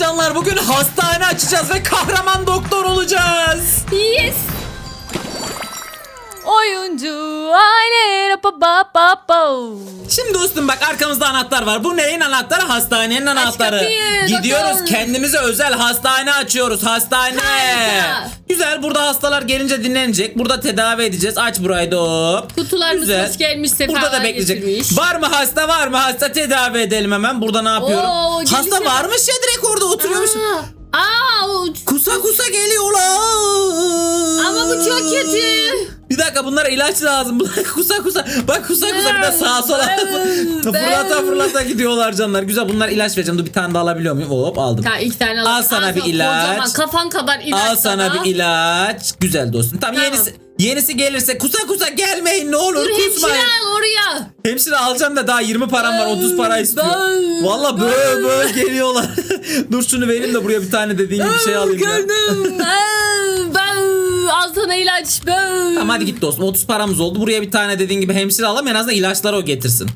canlar bugün hastane açacağız ve kahraman doktor olacağız. Yes. Oyuncu aile. Şimdi dostum bak arkamızda anahtar var. Bu neyin anahtarı? Hastanenin anahtarı. kapıyı, Gidiyoruz doktor. kendimize özel hastane açıyoruz. Hastane. Harika. Güzel burada hastalar gelince dinlenecek. Burada tedavi edeceğiz. Aç burayı da hop. Kutularımız Güzel. hoş gelmiş sefalar Burada da bekleyecek. getirmiş. Var mı hasta var mı hasta tedavi edelim hemen. Burada ne yapıyorum? Oo, hasta varmış ya direkt orada oturuyormuş. Aa, aa, o- Kusa kusa geliyorlar. ama bu çok kötü. Bir dakika bunlara ilaç lazım. Kusa kusa. Bak kusa kusa bir de sağa sola. Fırlata fırlata gidiyorlar canlar. Güzel bunlar ilaç vereceğim. Dur bir tane daha alabiliyor muyum? Hop aldım. Ta iki tane Al alalım. sana bir ilaç. Kocaman kafan kadar ilaç Al sana bir ilaç. Güzel dostum. Tamam, Tamam. yenisi yenisi gelirse kusa kusa gelmeyin ne olur Dur hemşire kusmayın. al oraya. Hemşire alacağım da daha 20 param var 30 para istiyor. Valla böyle böyle geliyorlar. Dur şunu vereyim de buraya bir tane dediğin gibi şey alayım ya. Sana ilaç. Tamam hadi git dostum 30 paramız oldu. Buraya bir tane dediğin gibi hemşire alalım en azından ilaçları o getirsin.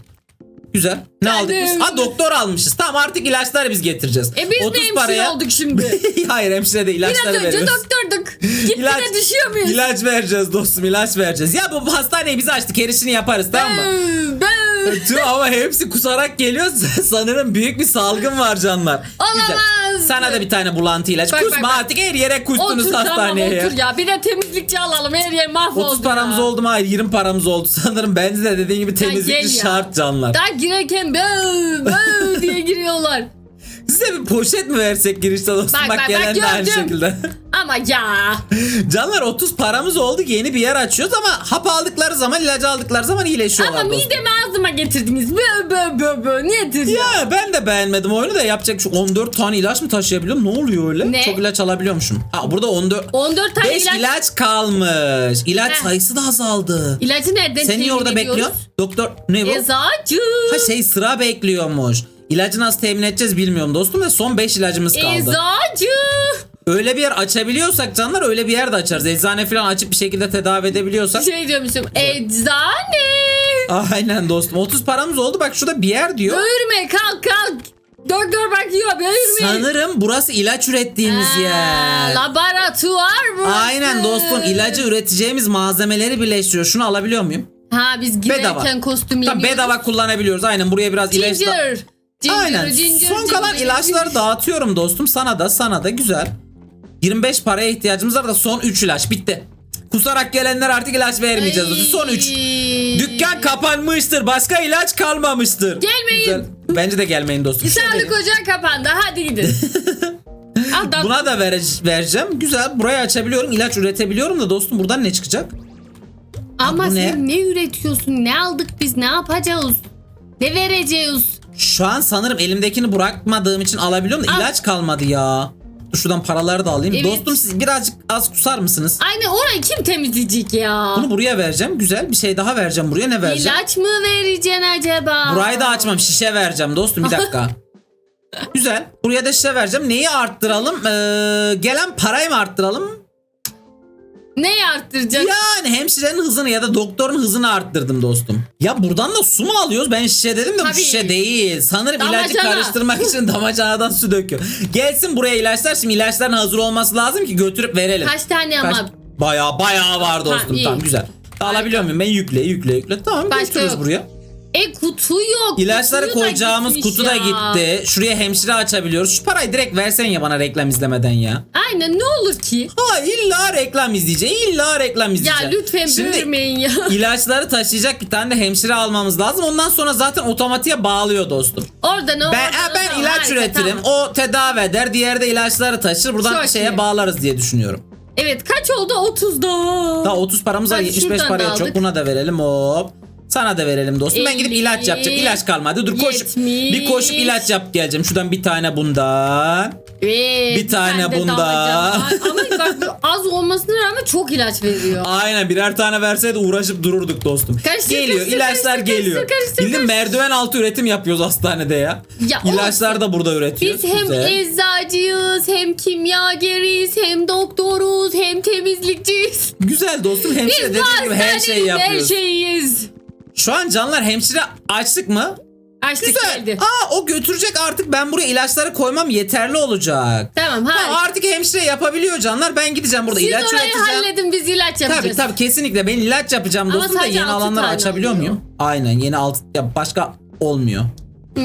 Güzel. Ne Geldim. aldık biz? Ha doktor almışız. Tamam artık ilaçları biz getireceğiz. E biz de hemşire olduk şimdi. Hayır hemşire de ilaçları Biraz önce doktorduk. İlaç- düşüyor muyuz? İlaç vereceğiz dostum ilaç vereceğiz. Ya bu hastaneyi biz açtık erişini yaparız tamam mı? Ben- ben- Ama hepsi kusarak geliyor. Sanırım büyük bir salgın var canlar. Olamaz. Sana da bir tane bulantı ilaç. Bak, Kusma bak, bak. artık her yere kustunuz Otur tamam hastaneye. otur ya. Bir de temizlikçi alalım. Her yer mahvoldu 30 paramız ya. oldu mu? Hayır 20 paramız oldu. Sanırım bence de dediğin gibi temizlikçi gel ya. şart canlar. Daha girerken böv böv diye giriyorlar. Size bir poşet mi versek girişte dostum? Bak, Bak, bak, gelen bak, de aynı gördüm. şekilde. Ama ya. Canlar 30 paramız oldu. Yeni bir yer açıyoruz ama hap aldıkları zaman ilacı aldıkları zaman iyileşiyorlar Ama dostum. midemi ağzıma getirdiniz. Bö bö bö bö. Nedir ya? Ya ben de beğenmedim oyunu da yapacak şu 14 tane ilaç mı taşıyabiliyorum? Ne oluyor öyle? Ne? Çok ilaç alabiliyormuşum. Ha burada 14 14 tane 5 ilaç. ilaç. kalmış. İlaç Heh. sayısı da azaldı. İlacı nereden Sen niye orada bekliyorsun? Doktor ne bu? Eczacı. Ha şey sıra bekliyormuş. İlacı nasıl temin edeceğiz bilmiyorum dostum ve son 5 ilacımız kaldı. Eczacı. Öyle bir yer açabiliyorsak canlar öyle bir yer de açarız. Eczane falan açıp bir şekilde tedavi edebiliyorsak. Şey diyormuşum. Eczane. Aynen dostum. 30 paramız oldu. Bak şurada bir yer diyor. Böğürme kalk kalk. Doktor bakıyor böğürme. Sanırım burası ilaç ürettiğimiz Ha, yer. Laboratuvar mı? Aynen dostum ilacı üreteceğimiz malzemeleri birleştiriyor. Şunu alabiliyor muyum? Ha biz girerken Bedava. kostümleniyoruz. Tabii bedava kullanabiliyoruz. Aynen buraya biraz ilaç da... Ginger. Ginger, Aynen. ginger, Son kalan ginger, ilaçları dağıtıyorum dostum. Sana da sana da güzel. 25 paraya ihtiyacımız var da son 3 ilaç bitti. Kusarak gelenler artık ilaç vermeyeceğiz. Ay. Son 3. Dükkan kapanmıştır. Başka ilaç kalmamıştır. Gelmeyin. Güzel. Bence de gelmeyin dostum. Sağlık ocağı kapandı. Hadi gidin. Al da Buna da vere- vereceğim. Güzel. Burayı açabiliyorum. ilaç üretebiliyorum da dostum buradan ne çıkacak? Ama bu ne? sen ne üretiyorsun? Ne aldık biz? Ne yapacağız? Ne vereceğiz? Şu an sanırım elimdekini bırakmadığım için alabiliyorum da Al. ilaç kalmadı ya. Şuradan paraları da alayım. Evet. Dostum siz birazcık az kusar mısınız? Aynen orayı kim temizleyecek ya? Bunu buraya vereceğim. Güzel bir şey daha vereceğim. Buraya ne vereceğim? İlaç mı vereceksin acaba? Burayı da açmam. Şişe vereceğim dostum. Bir dakika. Güzel. Buraya da şişe vereceğim. Neyi arttıralım? Ee, gelen parayı mı arttıralım? Ne arttıracak? Yani hemşirenin hızını ya da doktorun hızını arttırdım dostum. Ya buradan da su mu alıyoruz? Ben şişe dedim de bu Tabii. şişe değil. Sanırım ilacı Damacana. karıştırmak için damacanadan su döküyor. Gelsin buraya ilaçlar. Şimdi ilaçların hazır olması lazım ki götürüp verelim. Kaç tane Kaç- ama? Bayağı bayağı var dostum. iyi. tamam güzel. Alabiliyor muyum? Ben yükle yükle yükle. Tamam Başka götürürüz yok. buraya. E kutu yok. İlaçları Kutuyu da koyacağımız gitmiş kutu da ya. gitti. Şuraya hemşire açabiliyoruz. Şu parayı direkt versen ya bana reklam izlemeden ya. Aynen ne olur ki? Ha illa reklam izleyeceksin. illa reklam Ya lütfen bölmeyin ya. ilaçları taşıyacak bir tane de hemşire almamız lazım. Ondan sonra zaten otomatiğe bağlıyor dostum. Oradan o. Ben ha, ben ilaç üretirim. O tedavi eder. Diğeri de ilaçları taşır. Buradan Çok şeye iyi. bağlarız diye düşünüyorum. Evet kaç oldu? 30'da. Daha 30 paramız var. Hadi 75 şuradan paraya çok. aldık. Buna da verelim. Hop. Sana da verelim dostum. Ben gidip ilaç yapacağım. İlaç kalmadı. Dur koşup yetmiş. bir koşup ilaç yap geleceğim. Şuradan bir tane bundan. Evet, Bir tane de bunda. damacana. Ama az olmasına rağmen çok ilaç veriyor. Aynen birer tane verseydi uğraşıp dururduk dostum. Karıştır, geliyor karıştır, ilaçlar karıştır, geliyor. karıştır, karıştır, merdiven altı üretim yapıyoruz hastanede ya. Ya İlaçlar olsun. da burada üretiyoruz. Biz hem Güzel. eczacıyız, hem kimyageriyiz, hem doktoruz, hem temizlikçiyiz. Güzel dostum hemşire dediğim gibi her şeyi hastanenin her yapıyoruz. şeyiyiz. Şu an canlar hemşire açtık mı? Açtık Güzel. geldi. Aa o götürecek artık ben buraya ilaçları koymam yeterli olacak. Tamam Ha, harika. artık hemşire yapabiliyor canlar. Ben gideceğim burada Siz ilaç orayı üreteceğim. halledin biz ilaç yapacağız. Tabii tabii kesinlikle ben ilaç yapacağım Ama dostum da sadece yeni altı alanları tane açabiliyor oluyor. muyum? Aynen yeni alt ya başka olmuyor.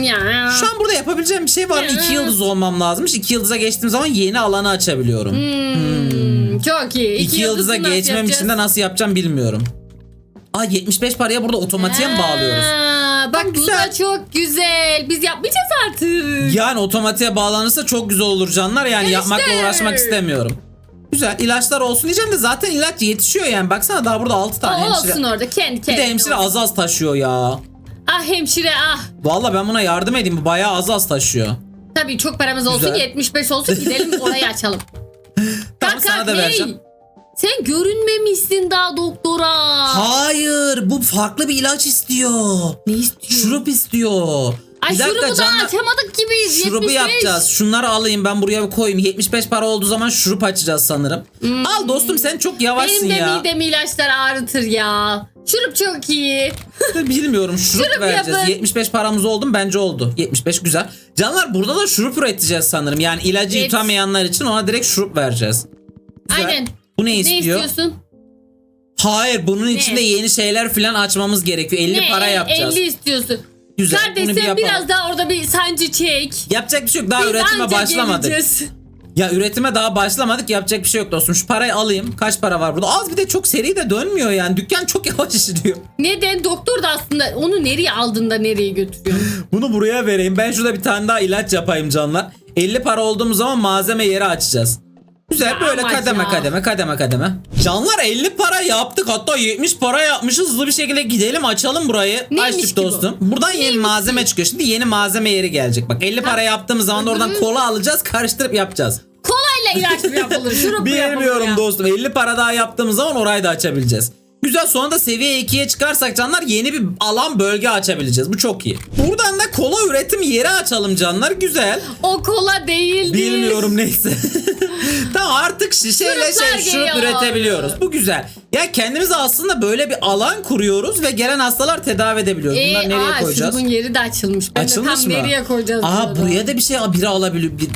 Ya. Şu an burada yapabileceğim bir şey var mı? İki yıldız olmam lazımmış. İki yıldıza geçtiğim zaman yeni alanı açabiliyorum. Hmm, Çok iyi. İki, yıldıza yıldızı nasıl geçmem yapacağız? için de nasıl yapacağım bilmiyorum. Aa 75 paraya burada otomatiğe mi bağlıyoruz? Bak Tam bu güzel. da çok güzel. Biz yapmayacağız artık. Yani otomatiğe bağlanırsa çok güzel olur canlar. Yani İşte. yapmakla uğraşmak istemiyorum. Güzel ilaçlar olsun diyeceğim de zaten ilaç yetişiyor yani. Baksana daha burada 6 tane O hemşire. olsun orada kendi Bir kendine. de hemşire olsun. az az taşıyor ya. Ah hemşire ah. Valla ben buna yardım edeyim. Bayağı az az taşıyor. Tabii çok paramız olsun Güzel. 75 olsun gidelim orayı açalım. Tamam Kanka, sana da hey, vereceğim. Sen görünmemişsin daha doktora. Hayır bu farklı bir ilaç istiyor. Ne istiyor? Şurup istiyor. Ay Bir dakika şurubu da açamadık gibiyiz. Şurubu 75. yapacağız. Şunları alayım ben buraya koyayım. 75 para olduğu zaman şurup açacağız sanırım. Al dostum sen çok yavaşsın Hmm. Benim de ya. midemi ilaçlar ağrıtır ya. Şurup çok iyi. Bilmiyorum şurup, Şurup vereceğiz. yapın. 75 paramız oldu mu? Bence oldu. 75 güzel. Canlar burada da şurup üreteceğiz sanırım. Yani ilacı Evet. yutamayanlar için ona direkt şurup vereceğiz. Güzel. Aynen. Bu ne Ne istiyor? istiyorsun? Hayır bunun içinde yeni şeyler falan açmamız gerekiyor. 50 ne? para yapacağız. 50 istiyorsun. Güzel. Kardeş bunu bir sen yapalım. biraz daha orada bir sancı çek. Yapacak bir şey yok. Daha Biz üretime anca başlamadık. geleceğiz. Ya üretime daha başlamadık. Yapacak bir şey yok dostum. Şu parayı alayım. Kaç para var burada? Az bir de çok seri de dönmüyor yani. Dükkan çok yavaş işliyor. Neden? Doktor da aslında onu nereye aldın da nereye götürüyorsun? Bunu buraya vereyim. Ben şurada bir tane daha ilaç yapayım canlar. 50 para olduğumuz zaman malzeme yeri açacağız. Güzel böyle ama kademe ya. kademe kademe kademe. Canlar 50 para yaptık hatta 70 para yapmışız. Hızlı bir şekilde gidelim açalım burayı. Neymiş Açtık ki bu? dostum. Buradan yeni Neymiş malzeme çıkıyor. Şimdi yeni malzeme yeri gelecek. Bak 50 para yaptığımız zaman da oradan kola alacağız karıştırıp yapacağız. Kolayla ilaç mı yapılır? Şurup mu yapılır Bilmiyorum ya? dostum 50 para daha yaptığımız zaman orayı da açabileceğiz. Güzel sonra da seviye 2'ye çıkarsak canlar yeni bir alan bölge açabileceğiz. Bu çok iyi. Buradan da kola üretim yeri açalım canlar. Güzel. O kola değildi. Bilmiyorum neyse. tamam artık şişeyle Şuruplar şey şurup geliyor. üretebiliyoruz. Bu güzel. Ya kendimize aslında böyle bir alan kuruyoruz ve gelen hastalar tedavi edebiliyoruz. Bunları nereye aa, koyacağız? Şurubun yeri de açılmış. Ben Açılmış de tam mı? nereye koyacağız? Diyorum. buraya da bir şey biri alabiliyor. Bir,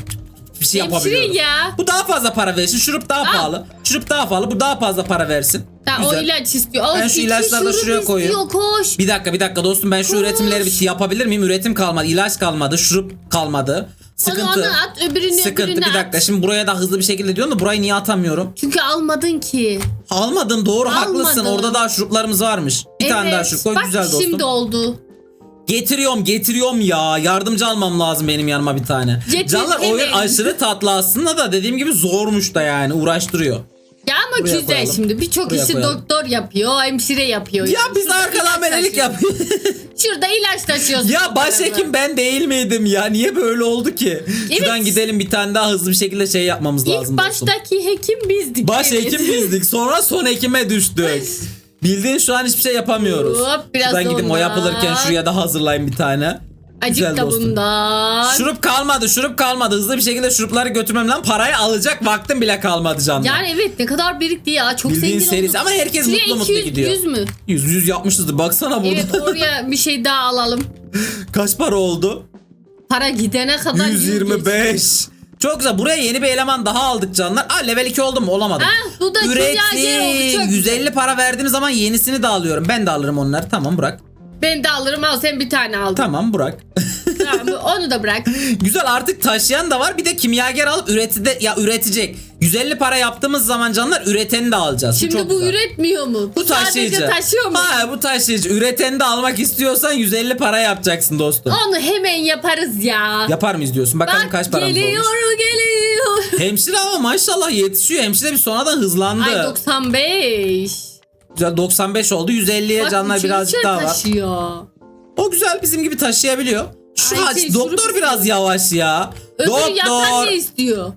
bir şey Hemşire yapabiliyoruz. ya. Bu daha fazla para versin. Şurup daha pahalı. Şurup daha pahalı. Bu daha fazla para versin. Ha, o Güzel. ilaç istiyor. Aa, Ben şu iki ilaçları da şurup şuraya koyayım. istiyor, koş. Bir dakika bir dakika dostum ben şu Koş. üretimleri bir yapabilir miyim? Üretim kalmadı. ilaç kalmadı. Şurup kalmadı. Sıkıntı. Onu, onu at öbürünü Sıkıntı öbürünü bir dakika. at. Şimdi buraya da hızlı bir şekilde diyorum da burayı niye atamıyorum? Çünkü almadın ki. Almadın doğru haklısın. Almadım. Orada daha şuruplarımız varmış. Bir tane daha şurup koy Bak güzel dostum. şimdi oldu. Getiriyorum getiriyorum ya. Yardımcı almam lazım benim yanıma bir tane. Getir Canlar oyun hemen. aşırı tatlı aslında da dediğim gibi zormuş da yani uğraştırıyor. Ya ama Buraya güzel koyalım. şimdi. Birçok Buraya işi koyalım. doktor yapıyor, hemşire yapıyor. Ya biz Şurada arkadan menelik yapıyoruz. Şurada ilaç taşıyorsun. ya başhekim ben değil miydim ya? Niye böyle oldu ki? Şuradan Evet. gidelim bir tane daha hızlı bir şekilde şey yapmamız İlk lazım dostum. baştaki hekim bizdik. Baş Evet. hekim bizdik. Sonra son hekime düştük. Bildiğin şu an hiçbir şey yapamıyoruz. Hop, biraz Şuradan gidip o ondan. yapılırken şuraya da hazırlayayım bir tane. Acık Güzel da dostum. bundan. Şurup kalmadı, şurup kalmadı. Hızlı bir şekilde şurupları götürmem lan. Parayı alacak vaktim bile kalmadı canım. Yani evet ne kadar birikti ya. Çok Bildiğin zengin serisi olduk. ama herkes Şuraya mutlu mutlu 200, gidiyor. 100 mü? 100 100 yapmışızdır. Baksana burada. Evet oraya bir şey daha alalım. Kaç para oldu? Para gidene kadar yıl geçti. 125. Çok güzel. Buraya yeni bir eleman daha aldık canlar. Aa level 2 oldu mu? Olamadım. Ha, bu da çok 150 para verdiğim zaman yenisini de alıyorum. Ben de alırım onları. Tamam bırak. Ben de alırım al sen bir tane al. Tamam bırak. Tamam, onu da bırak. Güzel artık taşıyan da var. Bir de kimyager alıp üretide ya üretecek. 150 para yaptığımız zaman canlar üreteni de alacağız. Şimdi çok bu güzel. üretmiyor mu? bu taşıyıcı. Sadece taşıyor mu? Ha bu taşıyıcı. Üreteni de almak istiyorsan 150 para yapacaksın dostum. Onu hemen yaparız ya. Yapar mıyız diyorsun? Bakalım Bak kaç paramız geliyor olmuş. geliyor. Hemşire ama maşallah yetişiyor. Hemşire bir sonradan hızlandı. Ay 95. Güzel 95 oldu. 150'ye Bak canlar birazcık daha var. taşıyor. O güzel bizim gibi taşıyabiliyor. Şu Ay, şey, doktor biraz yavaş ya. Yatak doktor. ne istiyor?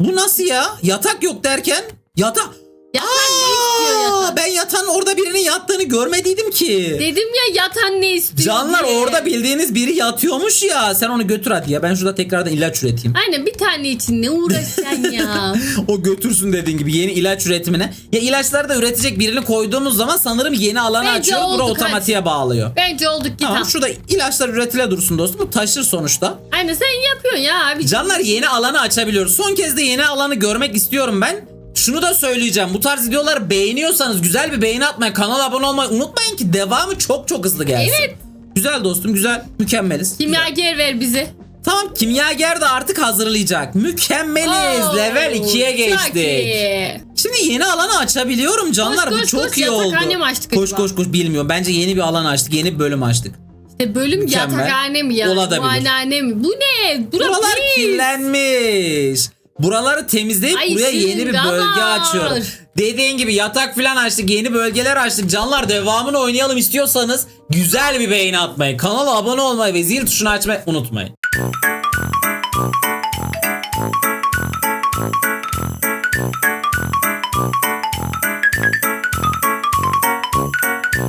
Bu nasıl ya? Yatak yok derken yatak. Yatak istiyor Aa, yatan? ben yatan orada birinin yattığını görmediydim ki. Dedim ya yatan ne istiyor Canlar diye. orada bildiğiniz biri yatıyormuş ya. Sen onu götür hadi ya. Ben şurada tekrardan ilaç üreteyim. Aynen bir tane için ne uğraşacaksın ya. o götürsün dediğin gibi yeni ilaç üretimine. Ya ilaçları da üretecek birini koyduğumuz zaman sanırım yeni alanı Bence açıyoruz. Bura olduk, otomatiğe bağlıyor. Bence olduk git Tamam al. şurada ilaçlar üretile dursun dostum. Bu taşır sonuçta. Aynen sen yapıyorsun ya abi. Canlar yeni alanı açabiliyoruz. Son kez de yeni alanı görmek istiyorum ben. Şunu da söyleyeceğim. Bu tarz videoları beğeniyorsanız güzel bir beğeni atmayı, kanala abone olmayı unutmayın ki devamı çok çok hızlı gelsin. Evet. Güzel dostum güzel. Mükemmeliz. Kimyager ver bize. Tamam kimyager de artık hazırlayacak. Mükemmeliz. Oo, Level 2'ye çok geçtik. Şimdi yeni alanı açabiliyorum canlar. Koş, Bu koş, çok koş. iyi oldu. Açtık Koş koş koş bilmiyorum. Bence yeni bir alan açtık. Yeni bir bölüm açtık. İşte bölüm Mükemmel. yatakhane mi ya? Olabilir. Muayenehane mi? Bu ne? Bura Buralar pis. kirlenmiş. Buraları temizleyip Ay, buraya yeni bir şırınga bölge açıyorum. Dediğin gibi yatak falan açtık. Yeni bölgeler açtık. Canlar devamını oynayalım istiyorsanız güzel bir beğeni atmayı, kanala abone olmayı ve zil tuşunu açmayı unutmayın.